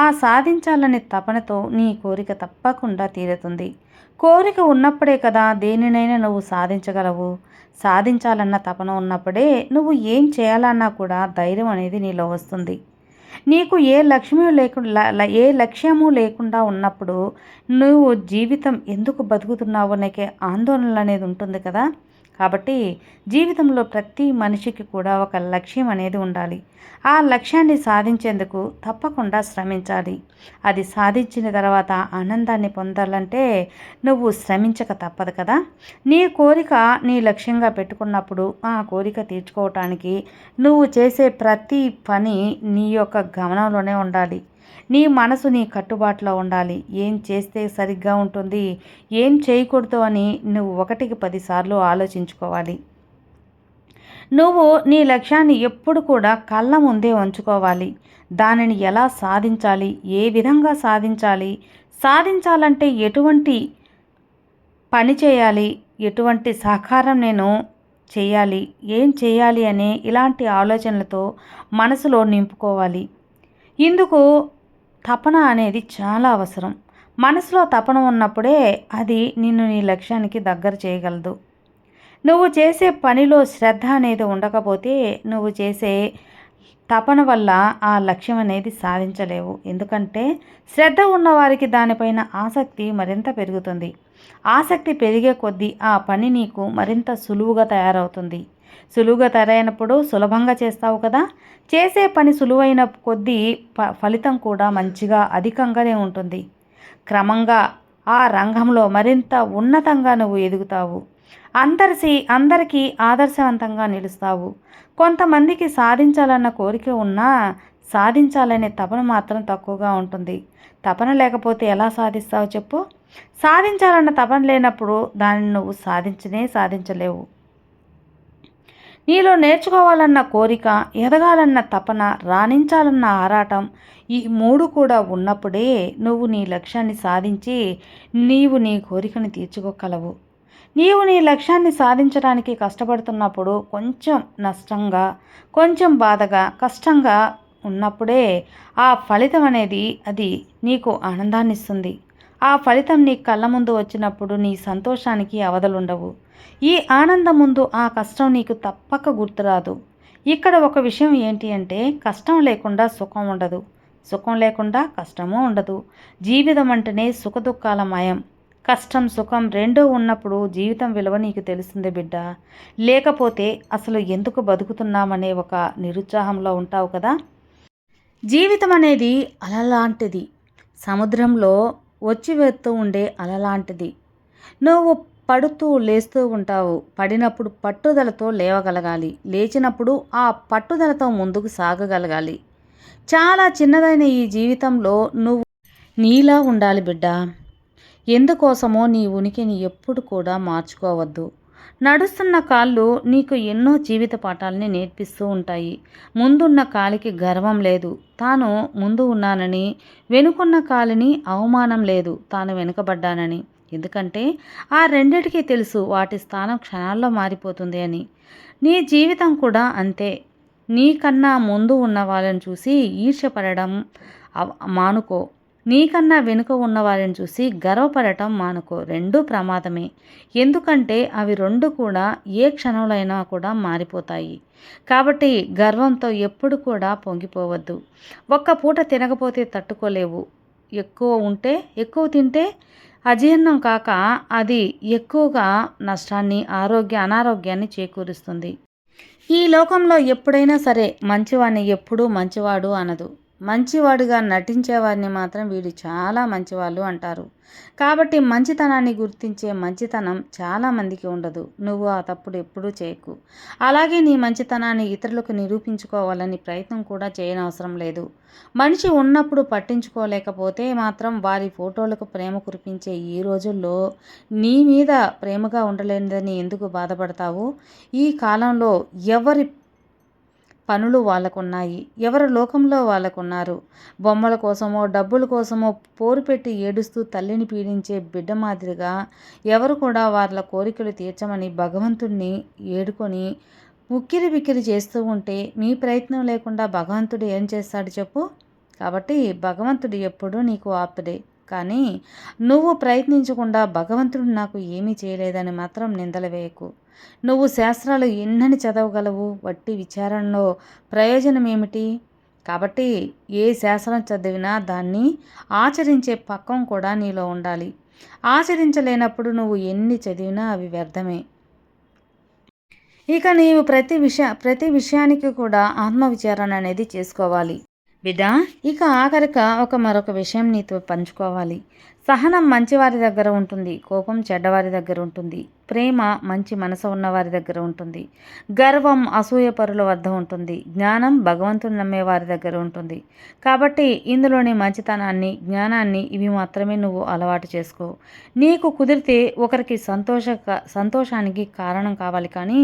ఆ సాధించాలనే తపనతో నీ కోరిక తప్పకుండా తీరుతుంది. కోరిక ఉన్నప్పుడే కదా దేనినైనా నువ్వు సాధించగలవు. సాధించాలన్న తపన ఉన్నప్పుడే నువ్వు ఏం చేయాలన్నా కూడా ధైర్యం అనేది నీలో వస్తుంది. నీకు ఏ లక్ష్యము లేకుండా ఏ లక్ష్యము లేకుండా ఉన్నప్పుడు నువ్వు జీవితం ఎందుకు బతుకుతున్నావు అనేకే ఆందోళన అనేది ఉంటుంది కదా. కాబట్టి జీవితంలో ప్రతి మనిషికి కూడా ఒక లక్ష్యం అనేది ఉండాలి. ఆ లక్ష్యాన్ని సాధించేందుకు తప్పకుండా శ్రమించాలి. అది సాధించిన తర్వాత ఆనందాన్ని పొందాలంటే నువ్వు శ్రమించక తప్పదు కదా. నీ కోరిక నీ లక్ష్యంగా పెట్టుకున్నప్పుడు ఆ కోరిక తీర్చుకోవటానికి నువ్వు చేసే ప్రతి పని నీ యొక్క గమనంలోనే ఉండాలి. నీ మనసు నీ కట్టుబాటులో ఉండాలి. ఏం చేస్తే సరిగ్గా ఉంటుంది ఏం చేయకూడదు అని నువ్వు ఒకటికి పదిసార్లు ఆలోచించుకోవాలి. నువ్వు నీ లక్ష్యాన్ని ఎప్పుడు కూడా కళ్ళ ముందే ఉంచుకోవాలి. దానిని ఎలా సాధించాలి ఏ విధంగా సాధించాలి సాధించాలంటే ఎటువంటి పని చేయాలి ఎటువంటి సహకారం నేను చేయాలి ఏం చేయాలి అనే ఇలాంటి ఆలోచనలతో మనసులో నింపుకోవాలి. ఇందుకు తపన అనేది చాలా అవసరం. మనసులో తపన ఉన్నప్పుడే అది నిన్ను నీ లక్ష్యానికి దగ్గర చేయగలదు. నువ్వు చేసే పనిలో శ్రద్ధ అనేది ఉండకపోతే నువ్వు చేసే తపన వల్ల ఆ లక్ష్యం అనేది సాధించలేవు. ఎందుకంటే శ్రద్ధ ఉన్నవారికి దానిపైన ఆసక్తి మరింత పెరుగుతుంది. ఆసక్తి పెరిగే కొద్దీ ఆ పని నీకు మరింత సులువుగా తయారవుతుంది. సులువుగా తయారైనప్పుడు సులభంగా చేస్తావు కదా? చేసే పని సులువైన కొద్దీ ప ఫలితం కూడా మంచిగా అధికంగానే ఉంటుంది. క్రమంగా ఆ రంగంలో మరింత ఉన్నతంగా నువ్వు ఎదుగుతావు. అందరిసి అందరికీ ఆదర్శవంతంగా నిలుస్తావు. కొంతమందికి సాధించాలన్న కోరిక ఉన్నా సాధించాలనే తపన మాత్రం తక్కువగా ఉంటుంది. తపన లేకపోతే ఎలా సాధిస్తావు చెప్పు? సాధించాలన్న తపన లేనప్పుడు దానిని నువ్వు సాధించనే సాధించలేవు. నీలో నేర్చుకోవాలన్న కోరిక ఎదగాలన్న తపన రాణించాలన్న ఆరాటం ఈ మూడు కూడా ఉన్నప్పుడే నువ్వు నీ లక్ష్యాన్ని సాధించి నీవు నీ కోరికను తీర్చుకోగలవు. నీవు నీ లక్ష్యాన్ని సాధించడానికి కష్టపడుతున్నప్పుడు కొంచెం నష్టంగా కొంచెం బాధగా కష్టంగా ఉన్నప్పుడే ఆ ఫలితం అనేది అది నీకు ఆనందాన్ని ఇస్తుంది ఆ ఫలితం నీ కళ్ళ ముందు వచ్చినప్పుడు నీ సంతోషానికి అవధలుండవు. ఈ ఆనందం ముందు ఆ కష్టం నీకు తప్పక గుర్తురాదు. ఇక్కడ ఒక విషయం ఏంటి అంటే కష్టం లేకుండా సుఖం ఉండదు. సుఖం లేకుండా కష్టమూ ఉండదు. జీవితం అంటేనే సుఖదుఖాల మయం. కష్టం సుఖం రెండూ ఉన్నప్పుడు జీవితం విలువ నీకు తెలుస్తుంది బిడ్డ. లేకపోతే అసలు ఎందుకు బతుకుతున్నామనే ఒక నిరుత్సాహంలో ఉంటావు కదా? జీవితం అనేది అలలాంటిది. సముద్రంలో వచ్చి వెళ్తూ ఉండే అలలాంటిది నువ్వు పడుతూ లేస్తూ ఉంటావు. పడినప్పుడు పట్టుదలతో లేవగలగాలి. లేచినప్పుడు ఆ పట్టుదలతో ముందుకు సాగగలగాలి. చాలా చిన్నదైన ఈ జీవితంలో నువ్వు నీలా ఉండాలి బిడ్డ. ఎందుకోసమో నీ ఉనికిని ఎప్పుడు కూడా మార్చుకోవద్దు. నడుస్తున్న కాళ్ళు నీకు ఎన్నో జీవిత పాఠాలని నేర్పిస్తూ ఉంటాయి. ముందున్న కాలికి గర్వం లేదు. తాను ముందు ఉన్నానని వెనుకున్న కాలిని అవమానం లేదు. తాను వెనుకబడ్డానని. ఎందుకంటే ఆ రెండిటికీ తెలుసు వాటి స్థానం క్షణాల్లో మారిపోతుంది అని. నీ జీవితం కూడా అంతే. నీకన్నా ముందు ఉన్న వాళ్ళని చూసి ఈర్ష్యపడడం మానుకో. నీకన్నా వెనుక ఉన్న వారిని చూసి గర్వపడటం మానుకో. రెండూ ప్రమాదమే. ఎందుకంటే అవి రెండు కూడా ఏ క్షణంలో అయినా కూడా మారిపోతాయి. కాబట్టి గర్వంతో ఎప్పుడు కూడా పొంగిపోవద్దు. ఒక్క పూట తినకపోతే తట్టుకోలేవు. ఎక్కువ ఉంటే ఎక్కువ తింటే అజీర్ణం కాక అది ఎక్కువగా నష్టాన్ని ఆరోగ్య అనారోగ్యాన్ని చేకూరుస్తుంది. ఈ లోకంలో ఎప్పుడైనా సరే మంచివాడిని ఎప్పుడూ మంచివాడు అనదు. మంచివాడుగా నటించేవారిని మాత్రం వీడు చాలా మంచివాళ్ళు అంటారు. కాబట్టి మంచితనాన్ని గుర్తించే మంచితనం చాలామందికి ఉండదు. నువ్వు ఆ తప్పుడు ఎప్పుడూ చేయకు. అలాగే నీ మంచితనాన్ని ఇతరులకు నిరూపించుకోవాలని ప్రయత్నం కూడా చేయనవసరం లేదు. మనిషి ఉన్నప్పుడు పట్టించుకోలేకపోతే మాత్రం వారి ఫోటోలకు ప్రేమ కురిపించే ఈ రోజుల్లో నీ మీద ప్రేమగా ఉండలేనిదని ఎందుకు బాధపడతావు? ఈ కాలంలో ఎవరి పనులు వాళ్ళకున్నాయి. ఎవరు లోకంలో వాళ్ళకున్నారు? బొమ్మల కోసమో డబ్బుల కోసమో పోరు పెట్టి ఏడుస్తూ తల్లిని పీడించే బిడ్డ మాదిరిగా ఎవరు కూడా వాళ్ళ కోరికలు తీర్చమని భగవంతుణ్ణి ఏడుకొని ఉక్కిరి బిక్కిరి చేస్తూ ఉంటే మీ ప్రయత్నం లేకుండా భగవంతుడు ఏం చేస్తాడు చెప్పు? కాబట్టి భగవంతుడు ఎప్పుడూ నీకు ఆపుడే కానీ నువ్వు ప్రయత్నించకుండా భగవంతుడు నాకు ఏమీ చేయలేదని మాత్రం నిందలు వేయకు. నువ్వు శాస్త్రాలు ఎన్నని చదవగలవు? వట్టి విచారణలో ప్రయోజనం ఏమిటి కాబట్టి ఏ శాస్త్రం చదివినా దాన్ని ఆచరించే పక్కం కూడా నీలో ఉండాలి. ఆచరించలేనప్పుడు నువ్వు ఎన్ని చదివినా అవి వ్యర్థమే. ఇక నీవు ప్రతి విషయ ప్రతి విషయానికి కూడా ఆత్మవిచారణ అనేది చేసుకోవాలి. బిడ్డ ఇక ఆఖరిక ఒక మరొక విషయం నీతో పంచుకోవాలి. సహనం మంచివారి దగ్గర ఉంటుంది కోపం చెడ్డవారి దగ్గర ఉంటుంది ప్రేమ మంచి మనసు ఉన్నవారి దగ్గర ఉంటుంది గర్వం అసూయ పరుల వద్ద ఉంటుంది జ్ఞానం భగవంతుని నమ్మే వారి దగ్గర ఉంటుంది. కాబట్టి ఇందులోని మంచితనాన్ని జ్ఞానాన్ని ఇవి మాత్రమే నువ్వు అలవాటు చేసుకో. నీకు కుదిరితే ఒకరికి సంతోష సంతోషానికి కారణం కావాలి కానీ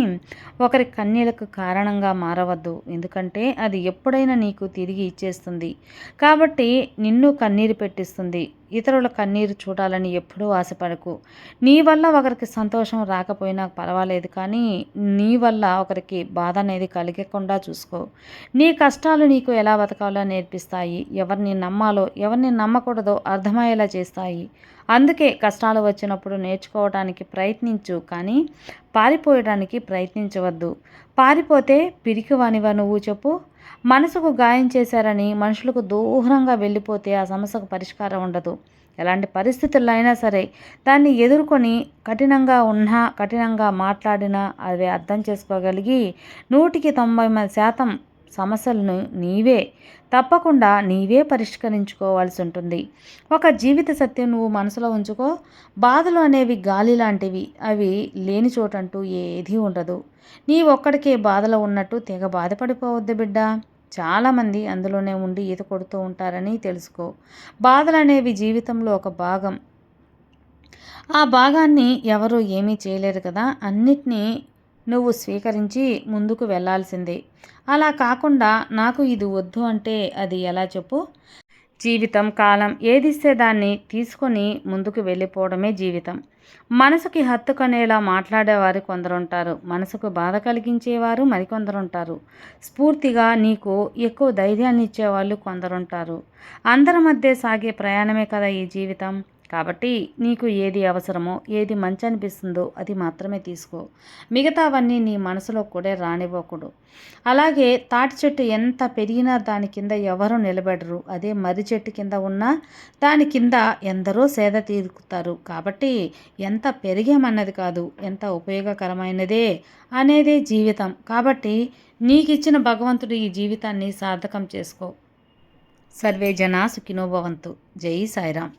ఒకరి కన్నీలకు కారణంగా మారవద్దు. ఎందుకంటే అది ఎప్పుడైనా నీకు తిరిగి ఇచ్చేస్తుంది. కాబట్టి నిన్ను కన్నీరు పెట్టిస్తుంది. ఇతరుల కన్నీరు చూడాలని ఎప్పుడూ ఆశపడకు. నీ వల్ల ఒకరికి సంతోషం రాకపోయినా పర్వాలేదు కానీ నీ వల్ల ఒకరికి బాధ అనేది కలిగకుండా చూసుకో. నీ కష్టాలు నీకు ఎలా బతకాలో నేర్పిస్తాయి. ఎవరిని నమ్మాలో ఎవరిని నమ్మకూడదో అర్థమయ్యేలా చేస్తాయి. అందుకే కష్టాలు వచ్చినప్పుడు నేర్చుకోవడానికి ప్రయత్నించు కానీ పారిపోయడానికి ప్రయత్నించవద్దు. పారిపోతే పిరికివానివా నువ్వు చెప్పు? మనసుకు గాయం చేశారని మనుషులకు దూరంగా వెళ్ళిపోతే ఆ సమస్యకు పరిష్కారం ఉండదు. ఎలాంటి పరిస్థితుల్లో అయినా సరే దాన్ని ఎదుర్కొని కఠినంగా ఉన్నా కఠినంగా మాట్లాడినా అవి అర్థం చేసుకోగలిగి నూటికి తొంభై శాతం సమస్యలను నీవే తప్పకుండా నీవే పరిష్కరించుకోవాల్సి ఉంటుంది. ఒక జీవిత సత్యం నువ్వు మనసులో ఉంచుకో బాధలు అనేవి గాలి లాంటివి అవి లేని చోటంటూ ఏదీ ఉండదు. నీ ఒక్కడికే బాధలు ఉన్నట్టు తెగ బాధపడిపోవద్దు బిడ్డ. చాలామంది అందులోనే ఉండి ఈత కొడుతూ ఉంటారని తెలుసుకో. బాధలు అనేవి జీవితంలో ఒక భాగం. ఆ భాగాన్ని ఎవరు ఏమీ చేయలేరు కదా. అన్నిటినీ నువ్వు స్వీకరించి ముందుకు వెళ్ళాల్సిందే. అలా కాకుండా నాకు ఇది వద్దు అంటే అది ఎలా చెప్పు? జీవితం కాలం ఏదిస్తే దాన్ని తీసుకొని ముందుకు వెళ్ళిపోవడమే జీవితం. మనసుకి హత్తుకునేలా మాట్లాడేవారు కొందరుంటారు. మనసుకు బాధ కలిగించేవారు మరికొందరుంటారు. స్ఫూర్తిగా నీకు ఎక్కువ ధైర్యాన్ని ఇచ్చేవాళ్ళు కొందరుంటారు. అందరి మధ్య సాగే ప్రయాణమే కదా ఈ జీవితం? కాబట్టి నీకు ఏది అవసరమో ఏది మంచి అనిపిస్తుందో అది మాత్రమే తీసుకో. మిగతావన్నీ నీ మనసులో కూడా రానివ్వకూడదు. అలాగే తాటి చెట్టు ఎంత పెరిగినా దాని కింద ఎవరూ నిలబెడరు. అదే మర్రి చెట్టు కింద ఉన్నా దాని కింద ఎందరో సేద తీరుకుతారు కాబట్టి ఎంత పెరిగామన్నది కాదు ఎంత ఉపయోగకరమైనదే అనేదే జీవితం. కాబట్టి నీకు ఇచ్చిన భగవంతుడు ఈ జీవితాన్ని సార్థకం చేసుకో. సర్వే జనా సుఖినోభవంతు జై సాయిరామ్.